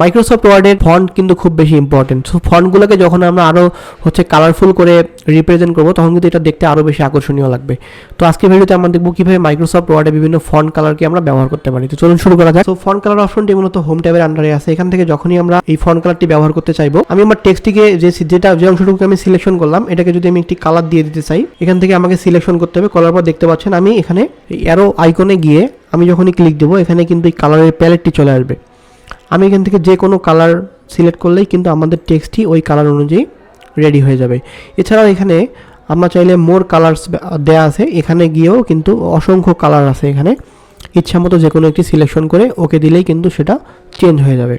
Microsoft ওয়ার্ডের font কিন্তু খুব বেশি ইম্পর্টেন্ট সো ফন্টগুলোকে যখন আমরা আরও হচ্ছে কালারফুল করে রিপ্রেজেন্ট করব, তখন কিন্তু এটা দেখতে আরও বেশি আকর্ষণীয় লাগবে। তো আজকে ভিডিওতে আমরা দেখব কীভাবে মাইক্রোসফট ওয়ার্ডে বিভিন্ন ফন্ট কালারকে আমরা ব্যবহার করতে পারি। তো চলুন শুরু করা যাক। তো ফন্ট কালার অপশনটি মূলত হোম ট্যাবের আন্ডারে আছে। এখান থেকে যখনই আমরা এই ফন্ট কালারটি ব্যবহার করতে চাইব, আমি আমার টেক্সটিকে যে যেটা যে অংশটুকু আমি সিলেকশন করলাম, এটাকে যদি আমি একটি কালার দিয়ে দিতে চাই, এখান থেকে আমাকে সিলেকশন করতে হবে। করার পর দেখতে পাচ্ছেন, আমি এখানে অ্যারো আইকনে গিয়ে আমি যখনই ক্লিক দেবো, এখানে কিন্তু এই কালারের প্যালেটটি চলে আসবে। আমি এখান থেকে যে কোনো কালার সিলেক্ট করলেই কিন্তু আমাদের টেক্সটটি ওই কালার অনুযায়ী রেডি হয়ে যাবে। এছাড়াও এখানে আমরা চাইলে মোর কালার্স দেয়া আছে। এখানে গিয়েও কিন্তু অসংখ্য কালার আছে এখানে। ইচ্ছা মতো যে কোনো একটি সিলেকশন করে ওকে দিলেই কিন্তু সেটা চেঞ্জ হয়ে যাবে।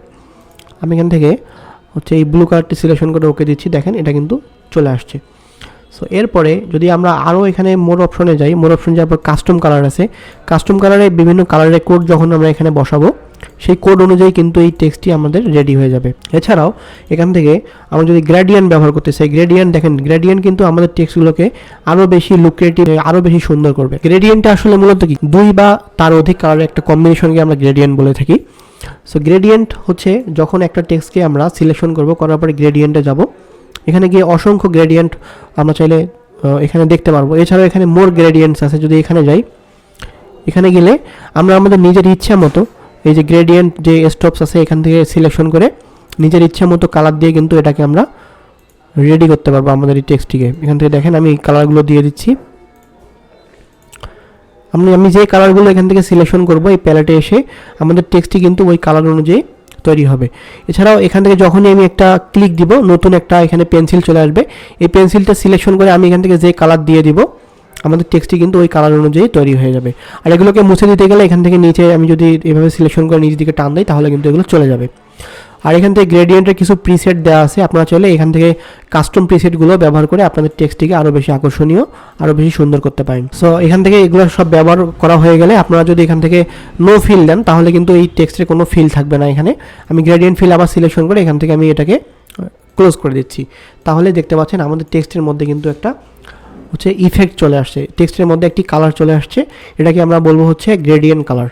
আমি এখান থেকে হচ্ছে এই ব্লু কালারটি সিলেকশন করে ওকে দিচ্ছি। দেখেন, এটা কিন্তু চলে আসছে। সো এরপরে যদি আমরা আরও এখানে মোর অপশনে যাই মোর অপশন যাওয়ার পর কাস্টম কালার আছে। কাস্টম কালারে বিভিন্ন কালারের কোড যখন আমরা এখানে বসাবো সেই কোড অনুযায়ী কিন্তু এই টেক্সটটি আমাদের রেডি হয়ে যাবে। এছাড়াও, এখান থেকে আমরা যদি গ্রেডিয়েন্ট ব্যবহার করতে চাই গ্রেডিয়েন্ট দেখেন গ্রেডিয়েন্ট কিন্তু আমাদের টেক্সটগুলোকে আরও বেশি লুক্রেটিভ আরও বেশি সুন্দর করবে। গ্রেডিয়েন্টটা আসলে মূলত কি? দুই বা তার অধিক কালারের একটা কম্বিনেশনকে আমরা গ্রেডিয়েন্ট বলে থাকি। সো গ্রেডিয়েন্ট হচ্ছে যখন একটা টেক্সটকে আমরা সিলেকশন করব, করার পরে গ্রেডিয়েন্টে যাব। এখানে গিয়ে অসংখ্য গ্রেডিয়েন্ট আমরা চাইলে এখানে দেখতে পারব। এছাড়াও এখানে মোর গ্রেডিয়েন্টস আছে, যদি এখানে যাই। এখানে গেলে আমরা আমাদের নিজের ইচ্ছা মতো এই যে গ্রেডিয়েন্ট যে স্টপস আছে, এখান থেকে সিলেকশন করে নিজের ইচ্ছা মতো কালার দিয়ে কিন্তু এটাকে আমরা রেডি করতে পারব আমাদের এই টেক্সটিকে এখান থেকে দেখেন আমি কালারগুলো দিয়ে দিচ্ছি। আমি আমি যে কালারগুলো এখান থেকে সিলেকশন করব, এই প্যালেটে এসে আমাদের টেক্সটটি কিন্তু ওই কালার অনুযায়ী তৈরি হবে। এছাড়াও এখান থেকে যখনই আমি একটা ক্লিক দিব, নতুন একটা এখানে পেন্সিল চলে আসবে, এই পেন্সিলটা সিলেকশন করে আমি এখান থেকে যে কালার দিয়ে দিব আমাদের টেক্সটটি কিন্তু ওই কালার অনুযায়ী তৈরি হয়ে যাবে। আর এগুলোকে মুছে দিতে গেলে এখান থেকে নিচে আমি যদি এভাবে সিলেকশন করে নিচের দিকে টান দিই, তাহলে কিন্তু এগুলো চলে যাবে। আর এখান থেকে গ্রেডিয়েন্টের কিছু প্রিসেট দেওয়া আছে, আপনারা চাইলে এখান থেকে কাস্টম প্রিসেটগুলো ব্যবহার করে আপনাদের টেক্সটটিকে আরও বেশি আকর্ষণীয় আরও বেশি সুন্দর করতে পারেন। সো এখান থেকে এগুলো সব ব্যবহার করা হয়ে গেলে আপনারা যদি এখান থেকে নো ফিল দেন, তাহলে কিন্তু এই টেক্সটের কোনো ফিল থাকবে না এখানে। আমি গ্রেডিয়েন্ট ফিল আবার সিলেকশন করে এখান থেকে আমি এটাকে ক্লোজ করে দিচ্ছি। তাহলে দেখতে পাচ্ছেন আমাদের টেক্সটের মধ্যে কিন্তু একটা হচ্ছে ইফেক্ট চলে আসছে। টেক্সটের মধ্যে একটি কালার চলে আসছে। এটাকে আমরা বলব হচ্ছে গ্রেডিয়েন্ট কালার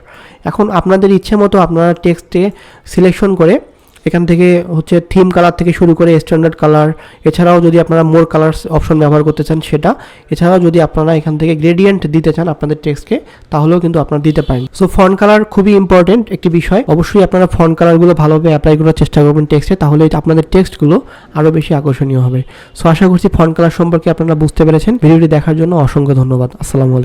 এখন আপনাদের ইচ্ছে মতো আপনারা টেক্সটে সিলেকশন করে এখান থেকে হচ্ছে থিম কালার থেকে শুরু করে স্ট্যান্ডার্ড কালার এছাড়াও যদি আপনারা মোর কালার্স অপশন ব্যবহার করতে চান সেটা, এছাড়াও যদি আপনারা এখান থেকে গ্রেডিয়েন্ট দিতে চান আপনাদের টেক্সটকে তাহলেও কিন্তু আপনারা দিতে পারেন। সো ফন্ট কালার খুবই ইম্পর্টেন্ট একটি বিষয়। অবশ্যই আপনারা ফন্ট কালারগুলো ভালোভাবে অ্যাপ্লাই করার চেষ্টা করবেন টেক্সটে তাহলে আপনাদের টেক্সটগুলো আরও বেশি আকর্ষণীয় হবে। সো আশা করছি ফন্ট কালার সম্পর্কে আপনারা বুঝতে পেরেছেন। ভিডিওটি দেখার জন্য অসংখ্য ধন্যবাদ। আসসালামু আলাইকুম।